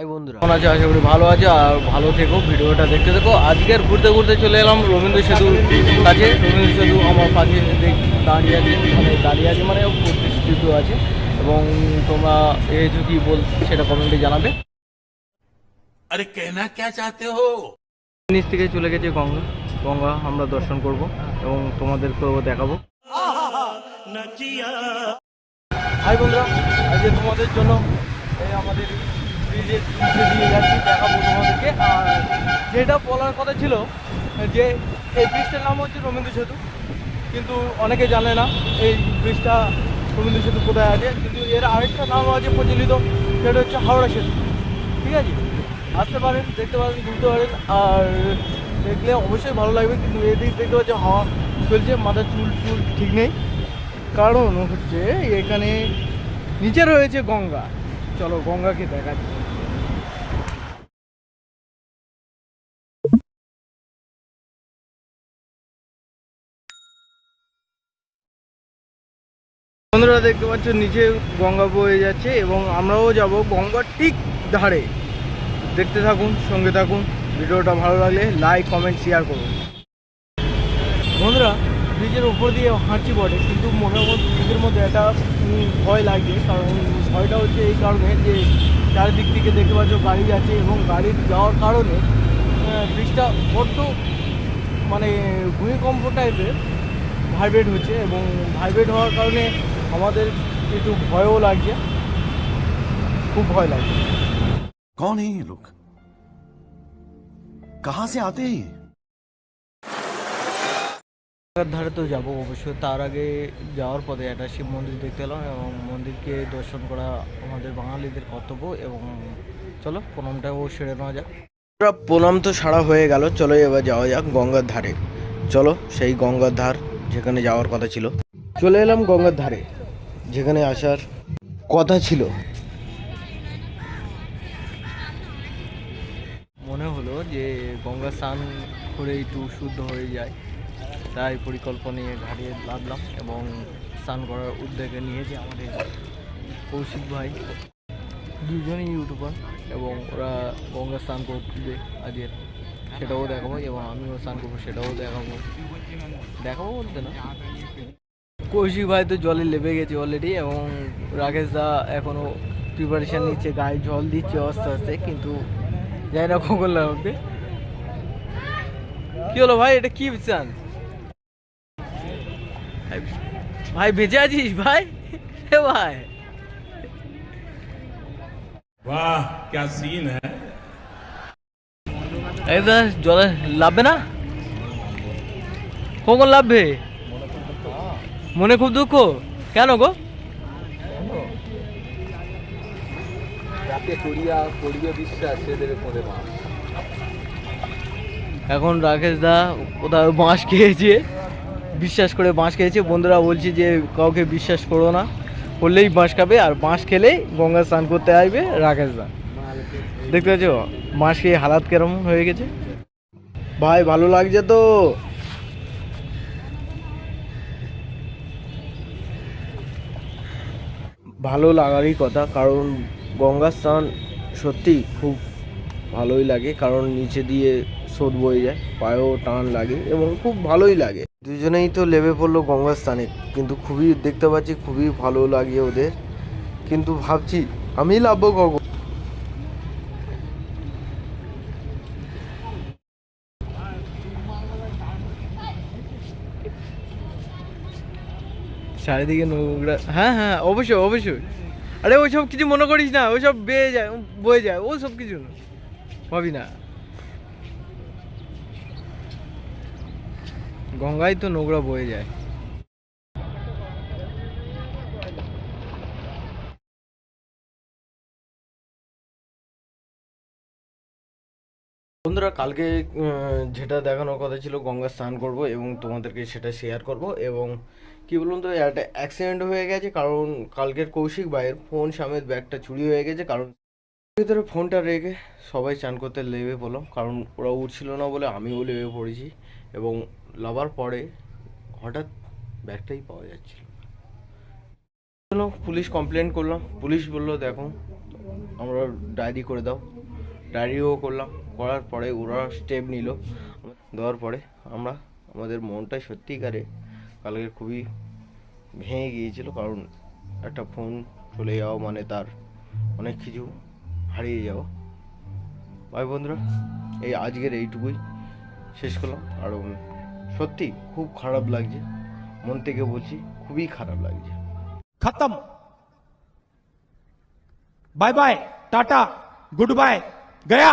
High বন্ধুরা। কেমন আছে? আশা করি ভালো আছে আর ভালো থেকো ভিডিওটা দেখতে থেকো। আজকে আর ঘুরতে ঘুরতে চলে এলাম রবীন্দ্র সেতু কাছে। রবীন্দ্র সেতু আমার পাশে দাঁড়িয়ে আছে মানে দাঁড়িয়ে আছে মানে প্রতিষ্ঠিত আছে। এবং তোমরা এ কি বল সেটা কমেন্টে জানাবে। আরে কেনা কে চাতে হো? নিচ থেকে চলে গেছে গঙ্গা। গঙ্গা আমরা দর্শন করব এবং তোমাদেরকেও দেখাবো। হাই বন্ধুরা আজকে তোমাদের জন্য আমাদের ব্রিজের নিচে দিয়ে যাচ্ছি দেখাবো তোমাদেরকে আর যেটা বলার কথা ছিল যে এই ব্রিজটার নাম হচ্ছে রবীন্দ্র সেতু, কিন্তু অনেকে জানে না এই ব্রিজটা রবীন্দ্র সেতু কোথায় আছে, কিন্তু এর আরেকটা নাম আছে প্রচলিত, সেটা হচ্ছে হাওড়া সেতু, ঠিক আছে? আসতে পারেন, দেখতে পারেন ঘুরতে পারেন, আর দেখলে অবশ্যই ভালো লাগবে, কিন্তু এদিক দেখতে পাচ্ছি হাওয়া চলছে মাথার চুল চুল ঠিক নেই। কারণ হচ্ছে এখানে নিচে রয়েছে গঙ্গা। চলো গঙ্গাকে দেখাচ্ছি। বন্ধুরা দেখতে পাচ্ছ, নিচে গঙ্গা বয়ে যাচ্ছে এবং আমরাও যাব গঙ্গার ঠিক ধারে। দেখতে থাকুন, সঙ্গে থাকুন, ভিডিওটা ভালো লাগলে লাইক কমেন্ট শেয়ার করুন। বন্ধুরা, ব্রিজের উপর দিয়ে হাঁটছি বটে, কিন্তু মধ্যে ব্রিজের মধ্যে একটা ভয় লাগছে, কারণ ভয়টা হচ্ছে এই কারণে যে চারিদিক থেকে দেখতে পাচ্ছ গাড়ি যাচ্ছে এবং গাড়ি যাওয়ার কারণে ব্রিজটা বড্ড মানে ভূমিকম্প টাইপের ভাইব্রেট হচ্ছে এবং ভাইব্রেট হওয়ার কারণে আমাদের একটু ভয়ও লাগছে। খুব ভয় লাগছে। কন এই লোক কাহা সে আতে ধারে তো যাব অবশ্যই তার আগে যাওয়ার পথে একটা শিব মন্দির দেখতে এলাম এবং মন্দিরকে দর্শন করা আমাদের বাঙালিদের কর্তব্য এবং চলো প্রণামটাও সেরে নেওয়া যাক প্রণাম তো সারা হয়ে গেল চলো এবার যাওয়া যাক গঙ্গার ধারে চলো সেই গঙ্গার ধার যেখানে যাওয়ার কথা ছিল চলে এলাম গঙ্গার ধারে যেখানে আসার কথা ছিল। মনে হলো যে গঙ্গা স্নান করে একটু শুদ্ধ হয়ে যায়। তাই পরিকল্পনা নিয়ে ঘাটে লাগলাম এবং স্নান করার উদ্যোগে নিয়েছে আমাদের কৌশিক ভাই। দুজনই ইউটিউবার এবং ওরা গঙ্গা স্নান করবে আজকের। সেটাও দেখাবো এবং আমিও স্নান করব, সেটাও দেখাবো। দেখাবো বলতে না। কৌশিক ভাই তো জলে লেবে গেছে অলরেডি এবং রাকেশ দা এখনও প্রিপারেশান নিচ্ছে গায়ে জল দিচ্ছে আস্তে আস্তে কিন্তু জানি না কখন লাগবে কি হলো ভাই এটা কি চান ভাই বেঁচে আছিস ভাই হে ভাই वाह क्या सीन है এই তো জলে লাভবে না কখন লাভবে মনে খুব দুঃখ? কেন গো? এখন রাকেশ দা কোথাও বাঁশ খেয়েছে বিশ্বাস করে বাঁশ খেয়েছে। বন্ধুরা বলছি যে কাউকে বিশ্বাস করো না। করলেই বাঁশ খাবে আর বাঁশ খেলেই গঙ্গা স্নান করতে আসবে রাকেশ দা। দেখতে পাচ্ছ বাঁশ খেয়ে হালাত কেরম হয়ে গেছে। ভাই ভালো লাগছে তো? ভালো লাগারই কথা, কারণ গঙ্গা স্নান সত্যি খুব ভালোই লাগে, কারণ নিচে দিয়ে স্রোত বয়ে যায়, পায়েও টান লাগে এবং খুব ভালোই লাগে। দুজনেই তো লেবে পড়ল গঙ্গা স্থানে কিন্তু খুবই দেখতে পাচ্ছি খুবই ভালো লাগে ওদের। কিন্তু ভাবছি আমি লাভবো কখন? চারিদিকে নোংরা। হ্যাঁ হ্যাঁ অবশ্যই অবশ্যই। আরে ওইসব কিছু মনে করিস না, ওইসব বেয়ে যায়, বয়ে যায় ও সব কিছু। না ভাবি না। গঙ্গায় তো নোংরা বয়ে যায়। বন্ধুরা, কালকে যেটা দেখানোর কথা ছিল, গঙ্গা স্নান করব এবং তোমাদেরকে সেটা শেয়ার করব এবং কি বলুন তো, একটা অ্যাক্সিডেন্ট হয়ে গেছে, কারণ কালকের কৌশিক ভাইয়ের ফোন সামেত ব্যাগটা চুরি হয়ে গেছে, কারণ ভিতরে ফোনটা রেখে সবাই চান করতে লেবে পড়লাম, কারণ ওরা উঠছিল না বলে আমিও লেবে পড়েছি এবং লাভার পরে হঠাৎ ব্যাগটাই পাওয়া যাচ্ছিল। পুলিশ কমপ্লেন করলাম, পুলিশ বলল, দেখো আমরা ডায়েরি করে দাও। ডায়েরিও করলাম। করার পরে ওরা স্টেপ নিল। দেওয়ার পরে আমরা, আমাদের মনটা সত্যিকারে কালকে খুবই ভেঙে গিয়েছিল। কারণ একটা ফোন চলে যাওয়া মানে তার অনেক কিছু হারিয়ে যাওয়া। ভাই বন্ধুরা, এই আজকের এইটুকুই। শেষ করলাম। আর সত্যি খুব খারাপ লাগছে। মন থেকে বলছি, খুবই খারাপ লাগছে। খতম। Bye bye, tata, good bye. गया